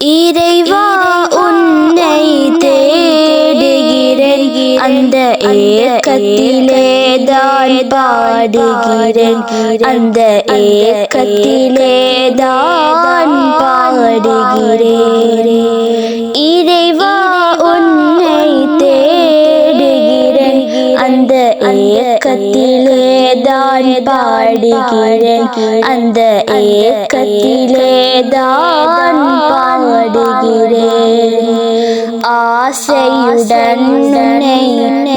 இறைவா உன்னை தேடுகிறேன். அந்த ஏக்கத்திலே தான் பாடுகிறேன். அந்த ஏக்கத்திலே தான் பாடுகிறேன். இறைவா உன்னை தேடுகிறேன். அந்த ஏக்கத்திலே தான் பாடுகிறேன். அந்த ஏக்கத்திலே தான் பாடுகிறேன் ஆசையுடன்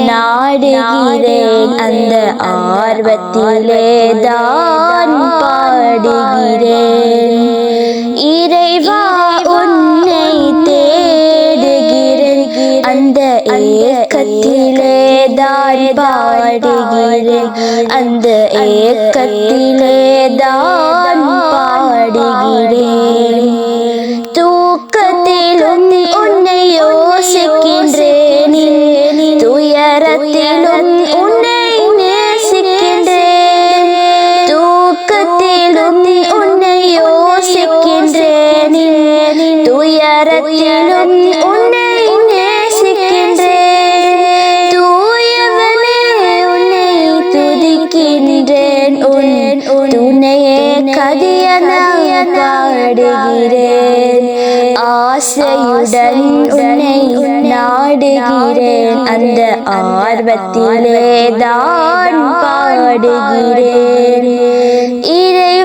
நாடுகிறேன். அந்த ஆர்வத்திலே தான் பாடுகிறேன். இறைவா உன்னை தேடுகிறேன். அந்த ஏக்கத்திலே தான் பாடுகிறேன். அந்த ஏக்கத்திலே தான் துயரத்திலும் உன்னை நேசிக்கின்றேன். தூயவனே உன்னை துதிக்கின்றேன். உன் துணையே கதியனாய பாடுகிறேன். ஆசையுடன் உன்னை நாடுகிறேன். அந்த ஆர்வத்திலே தான் பாடுகிறேன். இறைவா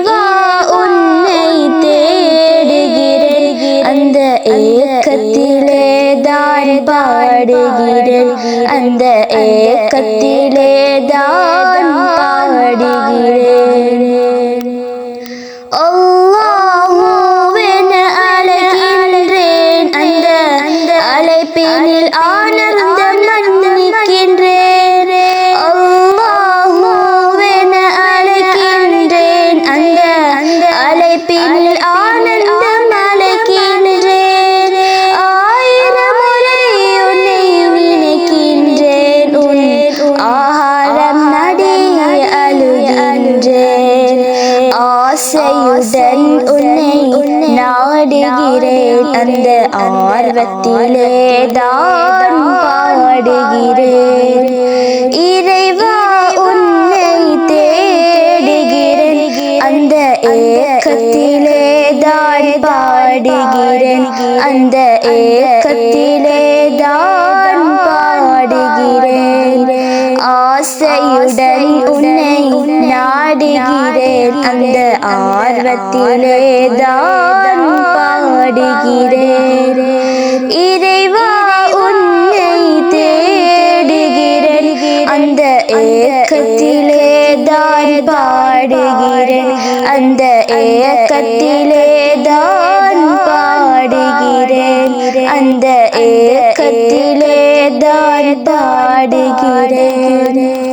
தான் பாடுகிறேன். அந்த ஏக்கத்திலே ஆசையுடன் உன்னை நாடுகிறேன். அந்த ஆர்வத்திலே தான் பாடுகிறேன். இறைவா உன்னை தேடுகிறேன். அந்த ஏக்கத்திலே தான் பாடுகிறேன். அந்த ஏக்கத்திலே தான் ஆசையுடன் உன்னை நாடுகிறேன். அந்த ஆர்வத்திலே தான் பாடுகிறேன். இறைவா உன்னை தேடுகிறேன். அந்த ஏக்கத்திலே தான் பாடுகிறேன். அந்த ஏக்கத்திலே தான் பாடுகிறேன். அந்த ஏக்கத்திலே தான் பாடுகிறேன்.